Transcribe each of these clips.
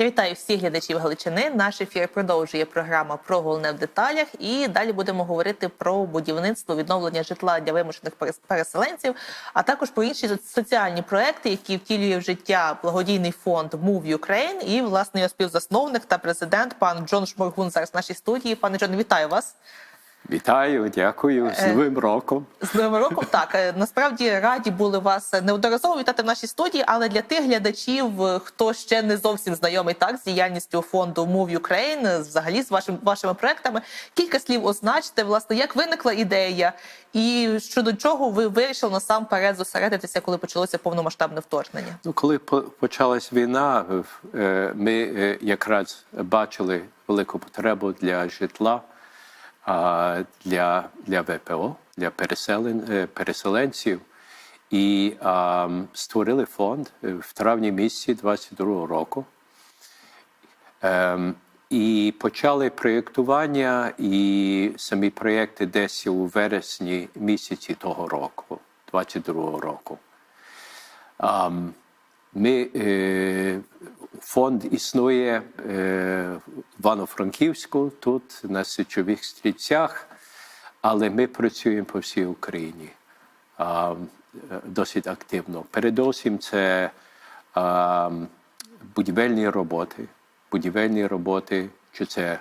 Я вітаю всіх глядачів Галичини. Наш ефір продовжує програма про головне в деталях. І далі будемо говорити про будівництво відновлення житла для вимушених переселенців, а також про інші соціальні проекти, які втілює в життя благодійний фонд Move Ukraine. І власне його співзасновник та президент пан Джон Шморгун зараз в нашій студії. Пане Джон, вітаю вас. Вітаю, дякую з Новим роком. З новим роком так е, насправді раді були вас неодноразово вітати в нашій студії. Але для тих глядачів, е, хто ще не зовсім знайомий так з діяльністю фонду Move Ukraine, е, взагалі з вашим вашими проектами, кілька слів означте, власне, як виникла ідея, і щодо чого ви вирішили насамперед зосередитися, коли почалося повномасштабне вторгнення. Ну, коли по- почалась війна, е, ми е, якраз бачили велику потребу для житла, для, для ВПО, для переселен, е, переселенців. І а, створили фонд е, в травні місяці 22 року. Ем, і почали проєктування і самі проєкти десь у вересні місяці того року, 22 року. Ам, Ми, е, фонд існує е, в Івано-Франківську, тут на Січових стрільцях, але ми працюємо по всій Україні досить активно. Передусім, це будівельні роботи, будівельні роботи, чи це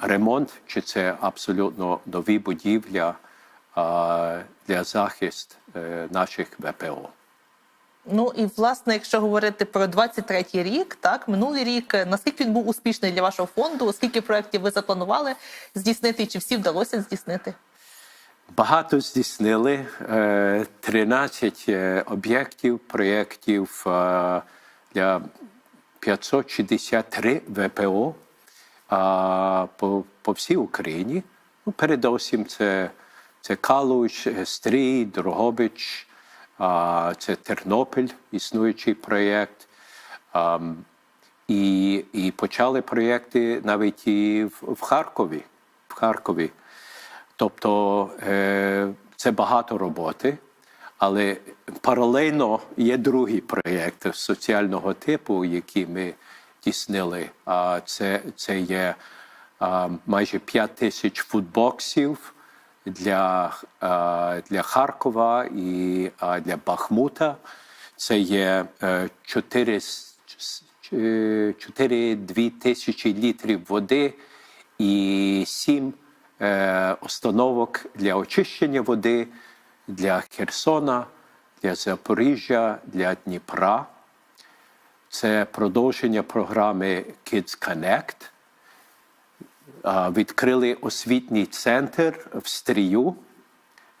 ремонт, чи це абсолютно нові будівля для захисту е, наших ВПО. Ну і власне, якщо говорити про 23-й рік, так минулий рік, е, наскільки він був успішний для вашого фонду? Скільки проєктів ви запланували здійснити, чи всі вдалося здійснити? Багато здійснили е, 13 е, об'єктів, проєктів е, для 563 ВПО по, по всій Україні. Ну, передусім, це, це Калуш, е, Стрій, Дрогобич, це Тернопіль, існуючий проєкт. І, і почали проєкти навіть і в, в Харкові. В Харкові. Тобто е, це багато роботи, але паралельно є другі проєкти соціального типу, які ми тіснили. А це, це є майже 5 тисяч футбоксів для, для Харкова і для Бахмута. Це є е, 4, 4-2 тисячі літрів води і 7 е, установок для очищення води для Херсона, для Запоріжжя, для Дніпра. Це продовження програми Kids Connect. А, Відкрили освітній центр в Стрію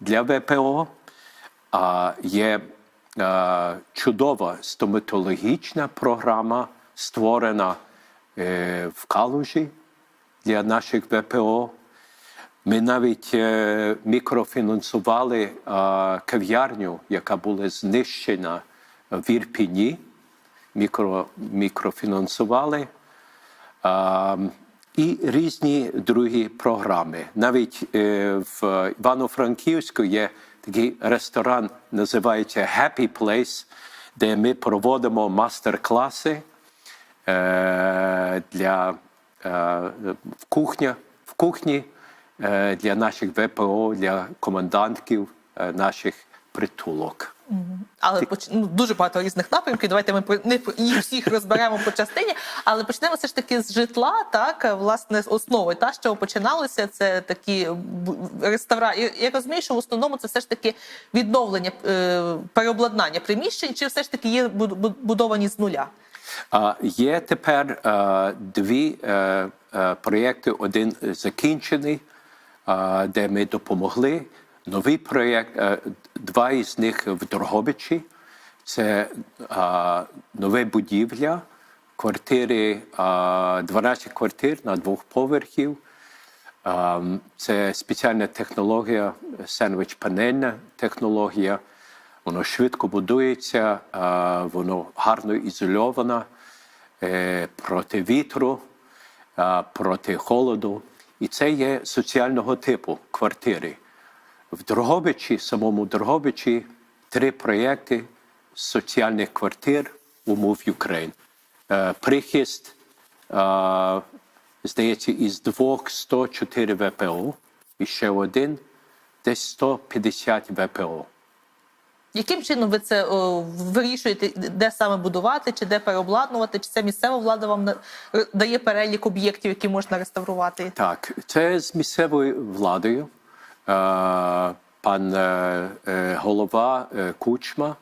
для ВПО. Є е, чудова стоматологічна програма, створена е, в Калужі для наших ВПО. Ми навіть е, мікрофінансували е, кав'ярню, яка була знищена в Ірпіні. Мікро, мікрофінансували. І різні другі програми. Навіть е, в Івано-Франківську є такий ресторан, називається Happy Place, де ми проводимо мастер-класи е, для е, в кухня, в кухні для наших ВПО, для командантків е, наших притулок. Але поч... ну, дуже багато різних напрямків. Давайте ми не їх всіх розберемо по частині. Але почнемо все ж таки з житла. Так, власне, з основи. Та що починалося, це такі реставра. Я розумію, що в основному це все ж таки відновлення е, переобладнання приміщень, чи все ж таки є бу- бу- будовані з нуля? А, Є тепер е, дві е, е, проєкти. Один закінчений, е, де ми допомогли. Новий проєкт, е, два із них в Дрогобичі. Це е, нове будівля, квартири, е, 12 квартир на двох поверхів. Ем, Це спеціальна технологія, сендвіч-панельна технологія. Воно швидко будується, е, воно гарно ізольовано е, проти вітру, е, проти холоду. І це є соціального типу квартири. В Дрогобичі, самому Дрогобичі, три проєкти соціальних квартир у Move Ukraine. е, прихист, е, здається, із двох 104 ВПО, і ще один десь 150 ВПО. Яким чином ви це о, вирішуєте, де саме будувати, чи де переобладнувати, чи це місцева влада вам дає перелік об'єктів, які можна реставрувати? Так, це з місцевою владою. Е, Пан е, е, голова Кучма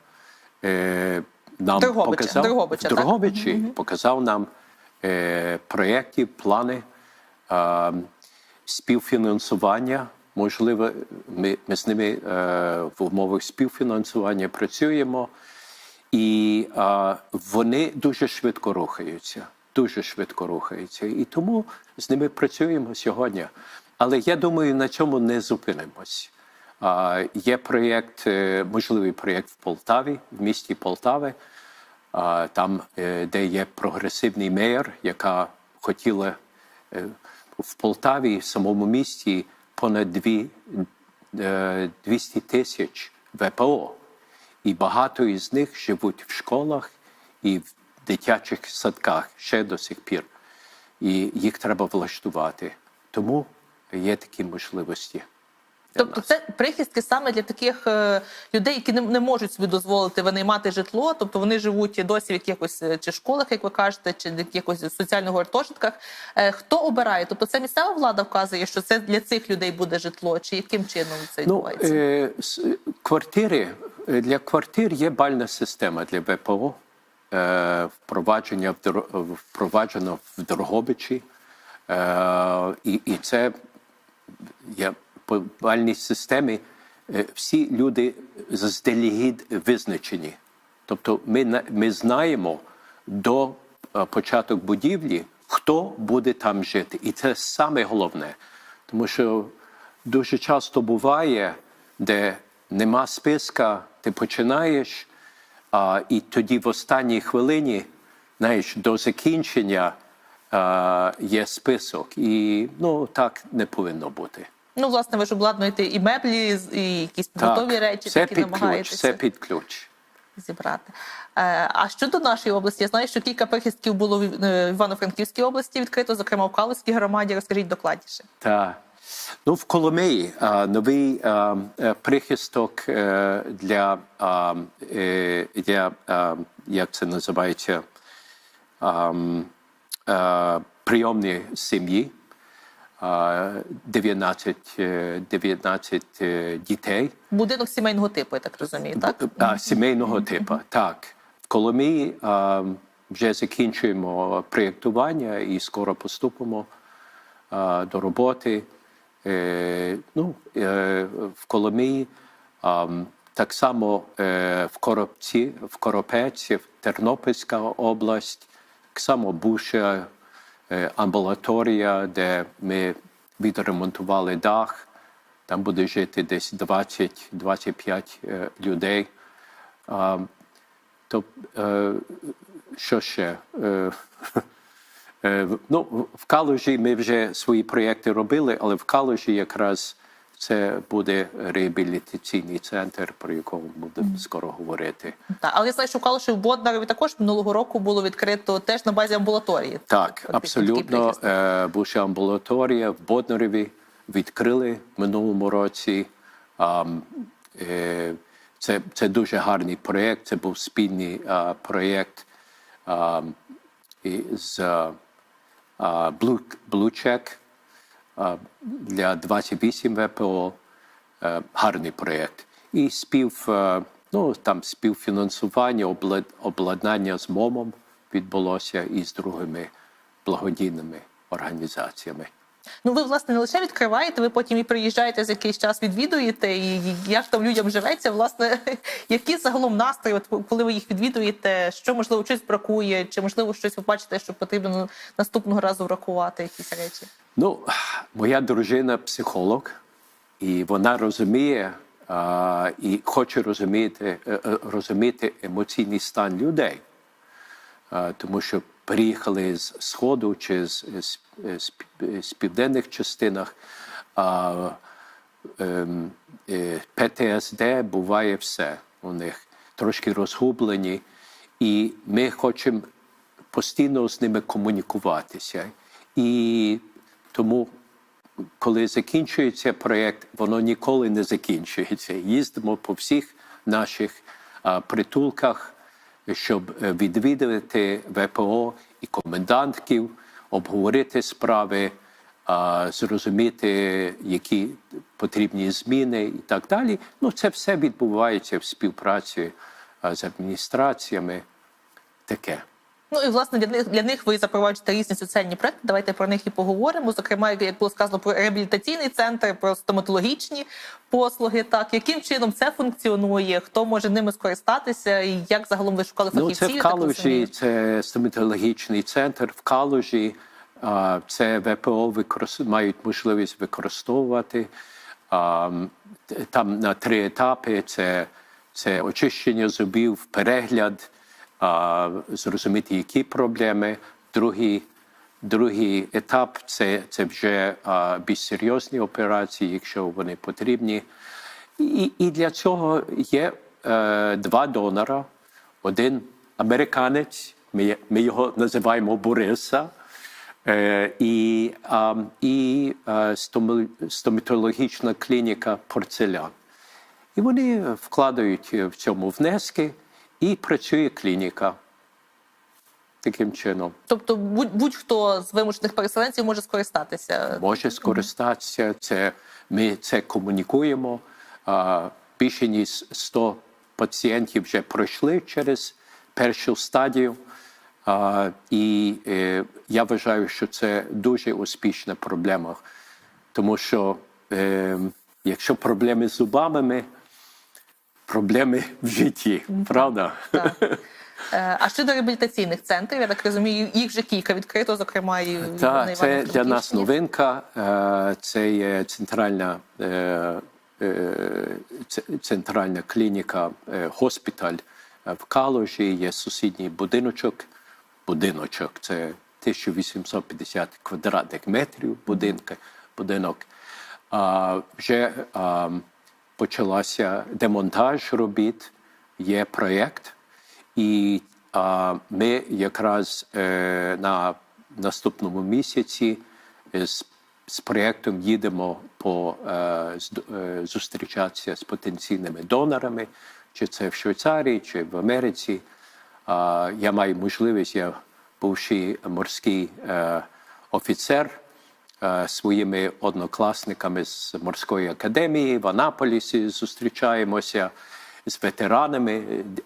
нам Дрогобича, показав Дрогобича, в так? Дрогобичі показав нам проєкти, плани співфінансування. Можливо, ми, ми з ними в умовах співфінансування працюємо. І а, вони дуже швидко рухаються, дуже швидко рухаються. І тому з ними працюємо сьогодні. Але я думаю, на цьому не зупинимось. Є проєкт, е, можливий проєкт в Полтаві, в місті Полтави, там, е, де є прогресивний мер, яка хотіла е, в Полтаві, в самому місті, понад дві, е, 200 тисяч ВПО. І багато із них живуть в школах і в дитячих садках ще до сих пір. І їх треба влаштувати. Тому є такі можливості. Тобто це прихистки саме для таких е, людей, які не, не можуть собі дозволити винаймати житло, тобто вони живуть досі в якихось е, чи школах, як ви кажете, чи в якихось соціальних гуртожитках. Е, хто обирає? Тобто це місцева влада вказує, що це для цих людей буде житло, чи яким чином це Ну, відбувається? е, квартири е, для квартир є бальна система для ВПО. Е, впровадження в впроваджено в Дрогобичі. Е, і, і це є по системі. е, Всі люди заздалегідь визначені. Тобто ми, ми знаємо до е, початку будівлі, хто буде там жити. І це саме головне. Тому що дуже часто буває, де нема списка, ти починаєш, а, і тоді в останній хвилині, знаєш, до закінчення є список. І ну, так не повинно бути. Ну, власне, ви ж обладнуєте і меблі, і якісь побутові речі, все які під ключ, все під ключ. зібрати. Е, А щодо нашої області, я знаю, що кілька прихистків було в е, Івано-Франківській області відкрито, зокрема в Калузькій громаді. Розкажіть докладніше. Так. Ну, в Коломиї а, новий а, е, прихисток е, для, а, е, для а, як це називається, а, прийомні сім'ї. 19, е, 19 е, дітей. Будинок сімейного типу, я так розумію, так? А, сімейного типу. Так. В Коломиї а, вже закінчуємо проєктування і скоро поступимо а, до роботи. Е, ну, е, в Коломиї а, так само е, в Коробці, в Коропеці, в Тернопільська область, само бувша е, амбулаторія, де ми відремонтували дах. Там буде жити десь 20-25 е, людей. А, то е, що ще? Ну, в Калужі ми вже свої проєкти робили, але в Калужі якраз це буде реабілітаційний центр, про якого будемо скоро говорити. Так, але я знаю, що в Калуші в Боднарові також минулого року було відкрито теж на базі амбулаторії. Так, Фактично, абсолютно. Е, Бувша амбулаторія в Боднареві відкрили в минулому році. Е, Це, це дуже гарний проєкт. Це був спільний проєкт з Blue, Blue Check для 28 ВПО. Е, Гарний проєкт. І спів, е, ну, там співфінансування, облад- обладнання з МОМом відбулося і з другими благодійними організаціями. Ну ви власне не лише відкриваєте, ви потім і приїжджаєте за якийсь час, відвідуєте, і як там людям живеться, власне, які загалом настрої, от коли ви їх відвідуєте, що можливо щось бракує, чи можливо щось ви бачите, що потрібно наступного разу врахувати якісь речі. Ну, моя дружина психолог, і вона розуміє а, і хоче розуміти, е, е, розуміти емоційний стан людей. А, тому що приїхали з Сходу чи з, з, з, з південних частинах. А, ем, е, ПТСД буває все у них, трошки розгублені. І ми хочемо постійно з ними комунікуватися. І тому, коли закінчується проєкт, воно ніколи не закінчується. Їздимо по всіх наших а, притулках, щоб е, відвідувати ВПО і комендантків, обговорити справи, зрозуміти, які потрібні зміни і так далі. Ну, це все відбувається в співпраці з адміністраціями. Таке. Ну і власне для них для них ви запроваджуєте різні соціальні проекти. Давайте про них і поговоримо. Зокрема, як- було сказано про реабілітаційний центр, про стоматологічні послуги. Так яким чином це функціонує? Хто може ними скористатися? І як загалом ви шукали Ну, це в Калужі, це стоматологічний центр в Калужі. Це ВПО використ... мають можливість використовувати. Там на три етапи: це, це очищення зубів, перегляд, зрозуміти, які проблеми. Другий, другий етап це, це вже більш серйозні операції, якщо вони потрібні. І, і для цього є е, два донора. Один американець, ми, ми його називаємо Бориса, е, і, і е, стоматологічна клініка порцелян. І вони вкладають в цьому внески, і працює клініка таким чином. Тобто, будь- будь-хто з вимушених переселенців може скористатися. може скористатися. Це ми це комунікуємо. А, Більше ніж 100 пацієнтів вже пройшли через першу стадію. А, І е, я вважаю, що це дуже успішна проблема, тому що е, якщо проблеми з зубами, ми проблеми в житті, правда? Так. Е, А щодо реабілітаційних центрів, я так розумію, їх вже кілька відкрито, зокрема і Так, це для нас новинка. Е, Це є центральна, е, центральна клініка, госпіталь в Калужі. Є сусідній будиночок. Будиночок це 1850 квадратних метрів будинка, будинок. А, Вже почалася демонтаж робіт, є проєкт. І а, ми якраз е, на наступному місяці з, з проєктом їдемо по е, е, зустрічатися з потенційними донорами, чи це в Швейцарії, чи в Америці. Я маю можливість, я бувший морський е, офіцер е, своїми однокласниками з морської академії в Анаполісі зустрічаємося з ветеранами,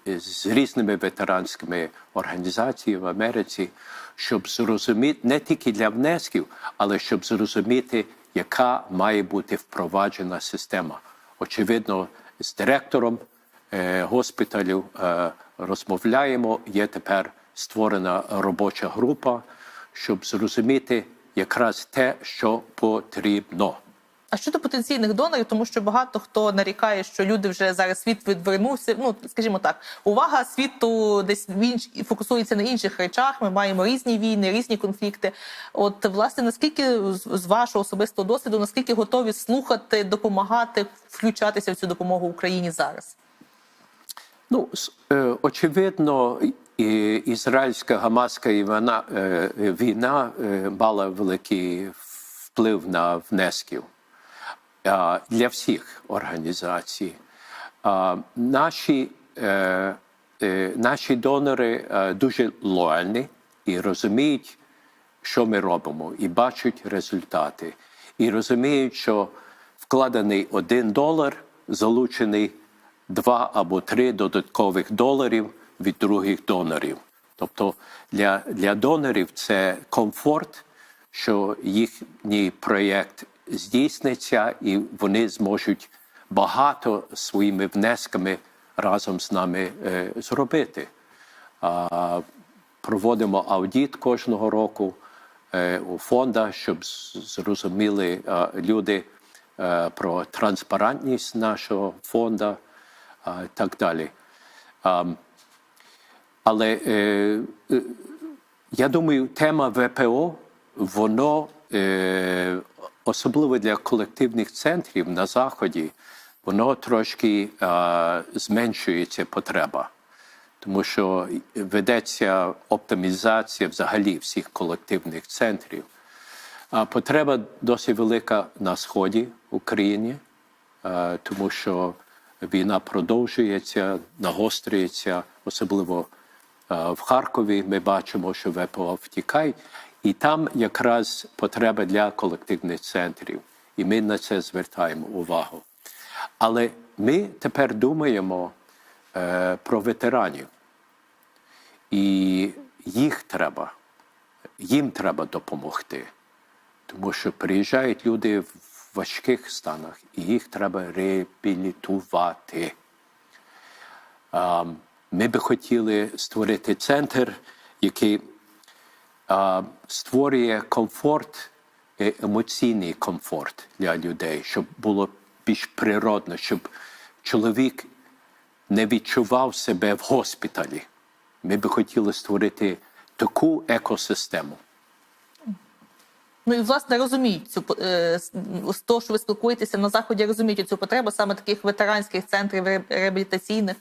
е, з різними ветеранськими організаціями в Америці, щоб зрозуміти не тільки для внесків, але щоб зрозуміти, яка має бути впроваджена система. Очевидно, з директором е, госпіталю е, розмовляємо. Є тепер створена робоча група, щоб зрозуміти якраз те, що потрібно. А щодо потенційних донорів, тому що багато хто нарікає, що люди вже зараз світ відвернувся. Ну скажімо так, увага світу десь інш... фокусується на інших речах. Ми маємо різні війни, різні конфлікти. От власне, наскільки з з вашого особистого досвіду, наскільки готові слухати, допомагати, включатися в цю допомогу Україні зараз? Ну, е, очевидно, і- ізраїльська гамаська е, війна е, мала великий вплив на внесків для всіх організацій. Наші, е, наші донори дуже лояльні і розуміють, що ми робимо, і бачать результати, і розуміють, що вкладений один долар залучений два або три додаткових доларів від других донорів. Тобто для, для донорів це комфорт, що їхній проєкт здійсниться, і вони зможуть багато своїми внесками разом з нами е, зробити. А, проводимо аудіт кожного року е, у фонда, щоб зрозуміли е, люди е, про транспарентність нашого фонда е, так далі. А, але е, е, я думаю, тема ВПО, воно е, особливо для колективних центрів на заході, воно трошки е, зменшується потреба. тому що ведеться оптимізація взагалі всіх колективних центрів. А потреба досить велика на сході України, е, тому що війна продовжується, нагострюється, особливо в Харкові. Ми бачимо, що ВПО втікають, і там якраз потреба для колективних центрів. І ми на це звертаємо увагу. Але ми тепер думаємо е, про ветеранів. І їх треба, їм треба допомогти. Тому що приїжджають люди в важких станах, і їх треба реабілітувати. А, Ми би хотіли створити центр, який а, створює комфорт, е, емоційний комфорт для людей, щоб було більш природно, щоб чоловік не відчував себе в госпіталі. Ми би хотіли створити таку екосистему. Ну і власне розуміють цю е, з того, що ви спілкуєтеся на заході, розуміють цю потребу саме таких ветеранських центрів реабілітаційних.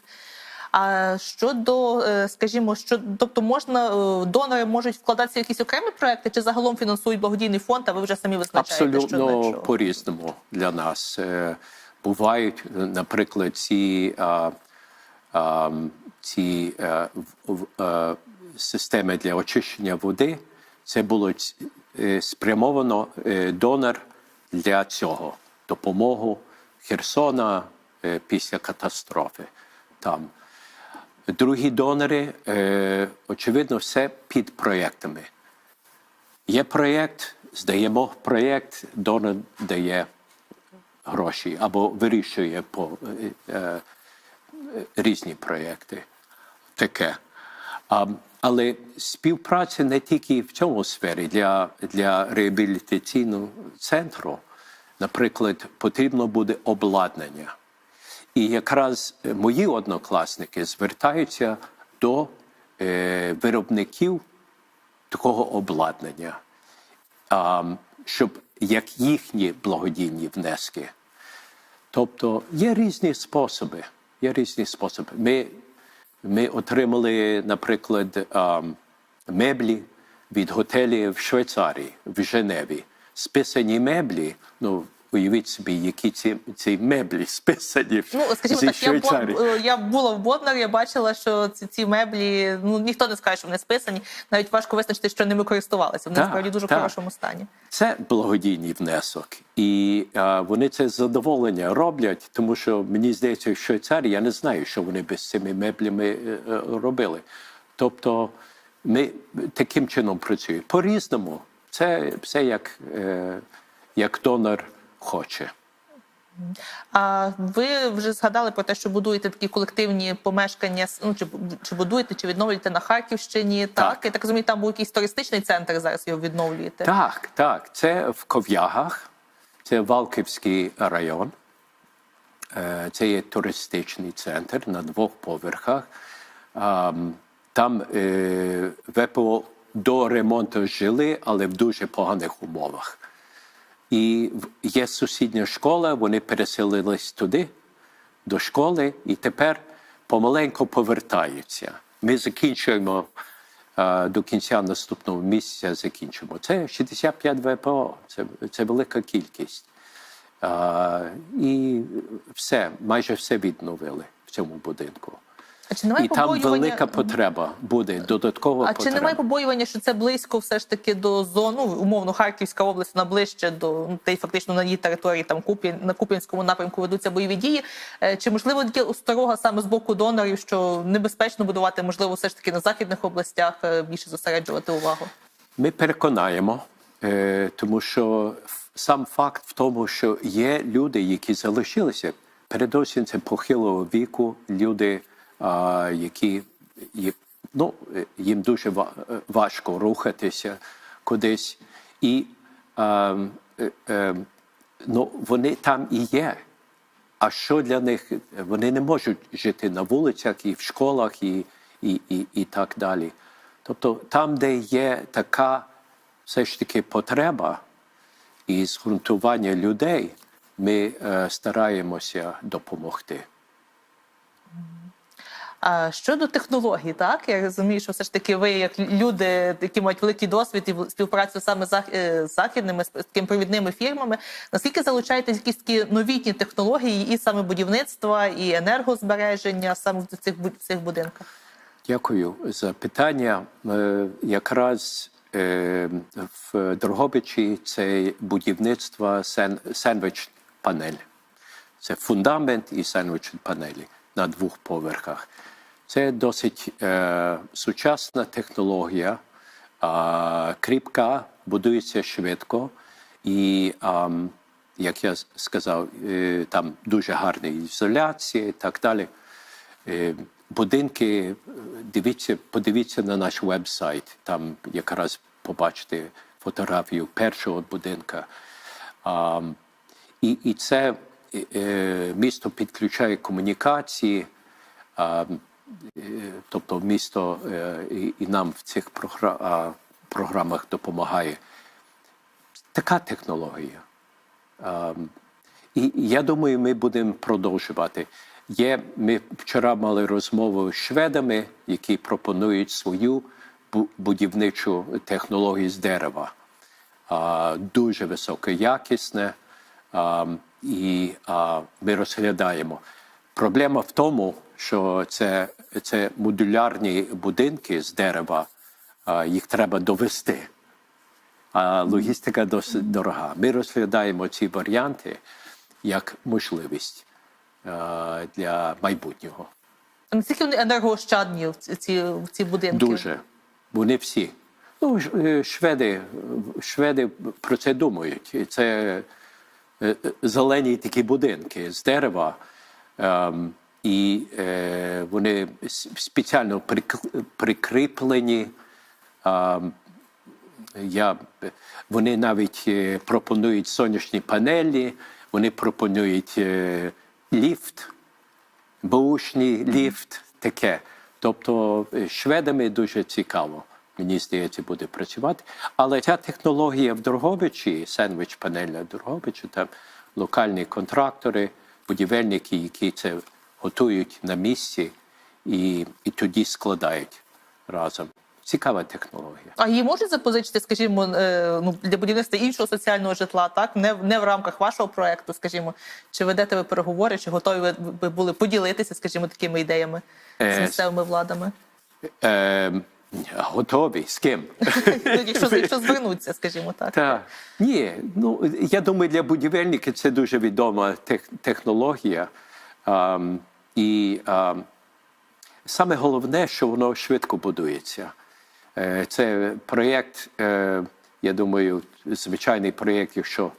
А щодо, е, скажімо, що тобто можна е, донори можуть вкладатися в якісь окремі проекти, чи загалом фінансують благодійний фонд, а ви вже самі визначаєте, що Абсолютно чого? по-різному для нас. Е, Бувають, наприклад, ці, а, а, ці в- в- системи для очищення води. Це було спрямовано донор для цього допомогу Херсона після катастрофи там. Другі донори, е, очевидно, все під проєктами. Є проєкт, здаємо проєкт, донор дає гроші або вирішує по е, е, різні проєкти. Таке. А, але співпраця не тільки в цьому сфері для, для реабілітаційного центру, наприклад, потрібно буде обладнання. І якраз е, мої однокласники звертаються до е, виробників такого обладнання, а, щоб як їхні благодійні внески. Тобто є різні способи. Є різні способи. Ми, ми отримали, наприклад, а, меблі від готелів в Швейцарії, в Женеві. Списані меблі, ну, уявіть собі, які ці, ці меблі списані Ну, скажімо зі так, я, Швейцарії. е, я була в Боднарі, я бачила, що ці, ці меблі, ну ніхто не скаже, що вони списані. Навіть важко визначити, що ними користувалися. Вони Так, насправді дуже в хорошому стані. Це благодійний внесок, і е, вони це задоволення роблять, тому що мені здається, в Швейцарії я не знаю, що вони без цими меблями е, е, робили. Тобто ми таким чином працюємо. По-різному. Це все як, е, як донор хоче. А ви вже згадали про те, що будуєте такі колективні помешкання, ну чи, чи будуєте, чи відновлюєте на Харківщині? Так, Так. я так розумію, там був якийсь туристичний центр. Зараз його відновлюєте. Так, так. Це в Ков'ягах, це Валківський район. Е, Це є туристичний центр на двох поверхах. Там е, ВПО до ремонту жили, але в дуже поганих умовах. І є сусідня школа, вони переселились туди, до школи, і тепер помаленьку повертаються. Ми закінчуємо е, до кінця наступного місяця. Закінчимо. Це 65 ВПО, це, це велика кількість. Е, і все, майже все відновили в цьому будинку. А чи немає І там велика потреба буде, додаткова А потреба. чи немає побоювання, що це близько все ж таки до зону, умовно, Харківська область, вона ближче до ну, та й фактично на її території там Куп'ян, на Куп'янському напрямку ведуться бойові дії. Е, Чи можливо є осторога саме з боку донорів, що небезпечно будувати, можливо, все ж таки на західних областях е, більше зосереджувати увагу? Ми переконаємо, е, тому що сам факт в тому, що є люди, які залишилися, передусім це похилого віку, люди, які ну, е, їм дуже е, важко рухатися кудись. І а, е, е, ну, вони там і є. А що для них? Вони не можуть жити на вулицях і в школах, і, і, і, і так далі. Тобто там, де є така все ж таки потреба і згрунтування людей, ми е, стараємося допомогти. А щодо технологій, так я розумію, що все ж таки ви, як люди, які мають великий досвід і в- співпрацю саме е, з західними з такими провідними фірмами, наскільки залучаєте якісь такі новітні технології і саме будівництва, і енергозбереження саме в цих бу- цих будинках? Дякую за питання. Е, Якраз е, в Дрогобичі це будівництво сен- сендвіч панель. Це фундамент і сендвіч панелі на двох поверхах. Це досить е, сучасна технологія, е, кріпка, будується швидко. І, ам, як я сказав, е, там дуже гарна ізоляція і так далі. Е, Будинки, е, дивіться, подивіться на наш веб-сайт, там якраз побачите фотографію першого будинка. А, і, і це е, е, місто підключає комунікації, а, е, тобто місто е, і, нам в цих програмах допомагає. Така технологія. Ем, І я думаю, ми будемо продовжувати. Є, ми вчора мали розмову з шведами, які пропонують свою будівничу технологію з дерева. Дуже високоякісне. А, І ми розглядаємо. Проблема в тому, що це, це модулярні будинки з дерева, їх треба довести а логістика досить дорога. Ми розглядаємо ці варіанти як можливість для майбутнього. Наскільки вони енергоощадні в ці, ці, будинки? Дуже. Вони всі. Ну, е, шведи, шведи про це думають. Це е, е, зелені такі будинки з дерева. І е, вони спеціально прикріплені. ем, я, вони навіть е, пропонують сонячні панелі, вони пропонують е, ліфт, бушний ліфт, таке. Тобто е, шведами дуже цікаво, мені здається, буде працювати. Але ця технологія в Дрогобичі, сендвіч панельна Дрогобичі, там локальні контрактори, будівельники, які це готують на місці і, і тоді складають разом. Цікава технологія. А її можуть запозичити, скажімо, е, ну для будівництва іншого соціального житла, так не в не в рамках вашого проекту, скажімо, чи ведете ви переговори, чи готові ви були поділитися, скажімо, такими ідеями з Е, місцевими владами? Е, готові з ким? Ну, якщо якщо звернуться, скажімо так. Так. Ні, ну я думаю, для будівельників це дуже відома тех, технологія. Ам, і саме головне, що воно швидко будується. Е, це проєкт, е, я думаю, звичайний проєкт, якщо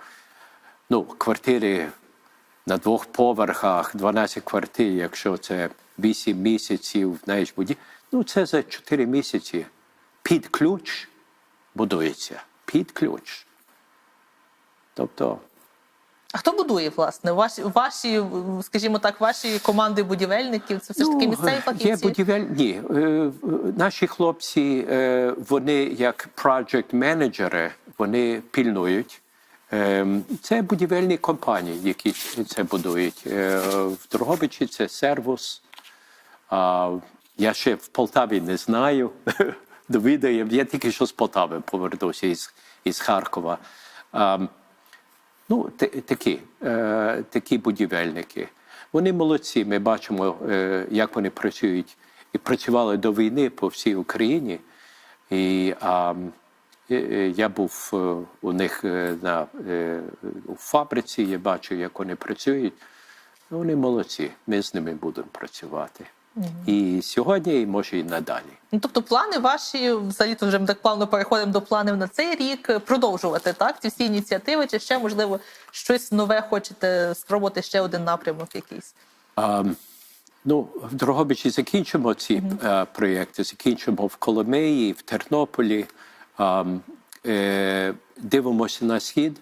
ну, квартири на двох поверхах, 12 квартир, якщо це 8 місяців, знаєш, буді... ну це за 4 місяці під ключ будується. Під ключ. Тобто, А хто будує, власне? Ваші, ваші, скажімо так, ваші команди будівельників? Це все ж таки місцеві Ну, є фахівці? будівель... Ні, е, е, наші хлопці, е, вони як project менеджери вони пільнують. Е, Це будівельні компанії, які це будують. Е, В Дрогобичі це сервус. Я ще в Полтаві не знаю. Довідаю. Я тільки що з Полтави повернувся із, із Харкова. А, Ну, та- такі, е, такі будівельники. Вони молодці. Ми бачимо, е, як вони працюють і працювали до війни по всій Україні. І а, е, я був у них на, у фабриці, я бачу, як вони працюють. Вони молодці. Ми з ними будемо працювати. І сьогодні, і може, і надалі. Ну, тобто плани ваші, взагалі то вже ми так плавно переходимо до планів на цей рік, е, продовжувати так ці всі ініціативи, чи ще можливо щось нове хочете спробувати ще один напрямок якийсь? А, ну, в Дрогобичі закінчимо ці е, проєкти, закінчимо в Коломиї, в Тернополі. А, е, дивимося на схід,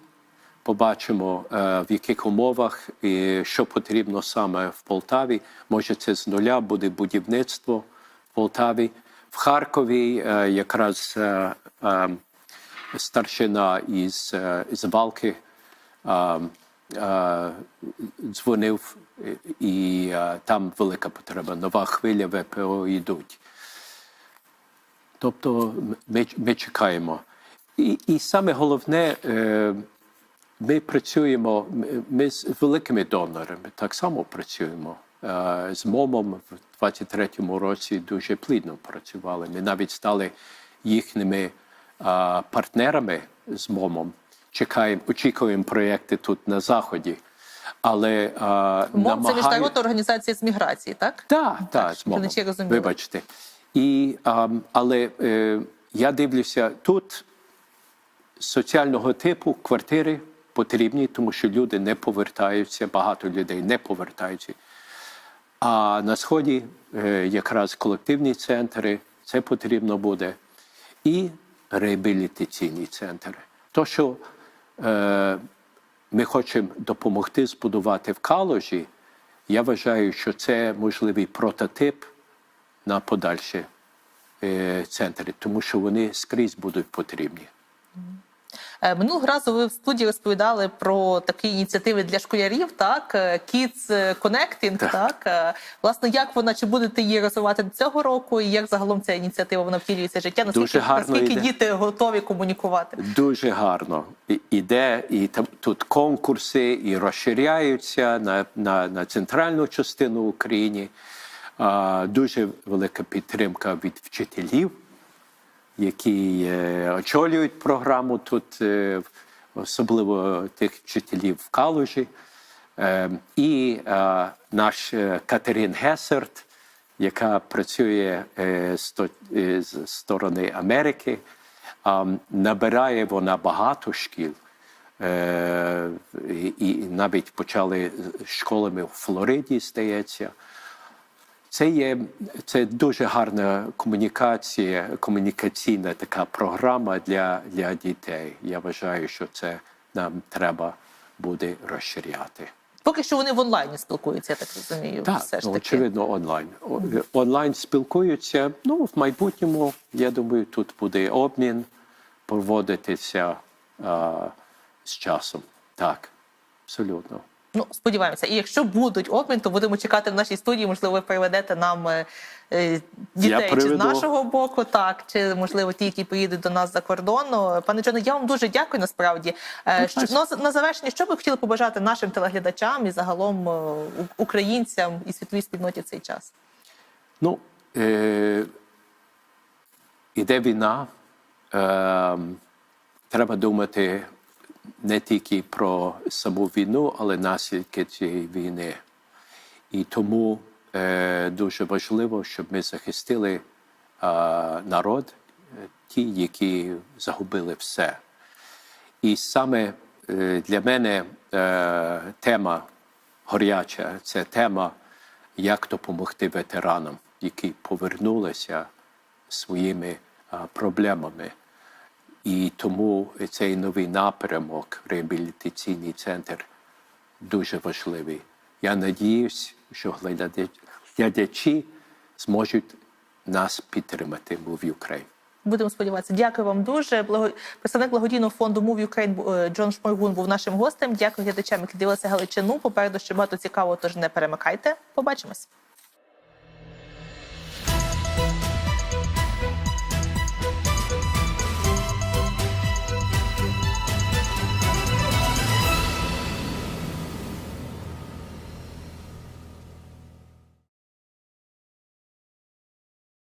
побачимо, е, в яких умовах і що потрібно саме в Полтаві. Може, це з нуля буде будівництво в Полтаві. В Харкові е, якраз е, старшина із, із Балки. Дзвонив, і там велика потреба. Нова хвиля ВПО йдуть. Тобто ми, ми чекаємо. І, і саме головне, ми працюємо, ми- з великими донорами так само працюємо. Е, З МОМом в 23-му році дуже плідно працювали. Ми навіть стали їхніми е, партнерами з МОМом. Чекаємо, очікуємо проєкти тут на Заході. Але е, МОМ це намагаю- міжнародна організація з міграції, так? так, так, з щоб мовом. Вибачте. І, ам, але е, я дивлюся, тут соціального типу квартири потрібні, тому що люди не повертаються, багато людей не повертаються. А на сході е, якраз колективні центри, це потрібно буде, і реабілітаційні центри. То, що е, ми хочемо допомогти збудувати в Калужі, я вважаю, що це можливий прототип на подальші е, центри, тому що вони скрізь будуть потрібні. Е, Минулого разу ви в студії розповідали про такі ініціативи для школярів, так е, Kids Connecting, так. Так. Е, Власне, як вона чи будете її розвивати цього року, і як загалом ця ініціатива вона втілюється в життя? Наскільки, Дуже гарно наскільки йде. діти готові комунікувати? Дуже гарно іде, і там тут конкурси і розширяються на, на, на центральну частину України. Дуже велика підтримка від вчителів, які е, очолюють програму тут, е, особливо тих вчителів в Калужі. Е, і е, наш Катерин Гесерт, яка працює з сторони Америки, набирає вона багато шкіл. І, навіть почали школами в Флориді, здається. Це є це дуже гарна комунікація, комунікаційна така програма для, для дітей. Я вважаю, що це нам треба буде розширяти. Поки що вони в онлайні спілкуються, я так розумію. Так, все ж ну, таки. очевидно, онлайн. Онлайн спілкуються. Ну, в майбутньому, я думаю, тут буде обмін проводитися а, з часом. Так, абсолютно. Ну, сподіваємося. І якщо будуть обмін, то будемо чекати в нашій студії. Можливо, ви приведете нам е, е, дітей чи з нашого боку, так, чи можливо ті, які поїдуть до нас за кордону. Пане Джоне, я вам дуже дякую насправді. Е, що, на, на завершення, що ви хотіли побажати нашим телеглядачам і загалом українцям і світовій спільноті в цей час? Ну, е, іде війна. Е, треба думати не тільки про саму війну, але наслідки цієї війни. І тому е, дуже важливо, щоб ми захистили е, народ, е, ті, які загубили все. І саме е, для мене е, тема горяча це тема, як допомогти ветеранам, які повернулися своїми а, проблемами. І тому цей новий напрямок, реабілітаційний центр, дуже важливий. Я надіюсь, що глядач- глядачі зможуть нас підтримати Move Ukraine. Будемо сподіватися. Дякую вам дуже. Благо... Представник благодійного фонду Move Ukraine е, Джон Шморгун був нашим гостем. Дякую глядачам, які дивилися Галичину. Попереду ще багато цікавого, тож не перемикайте. Побачимось.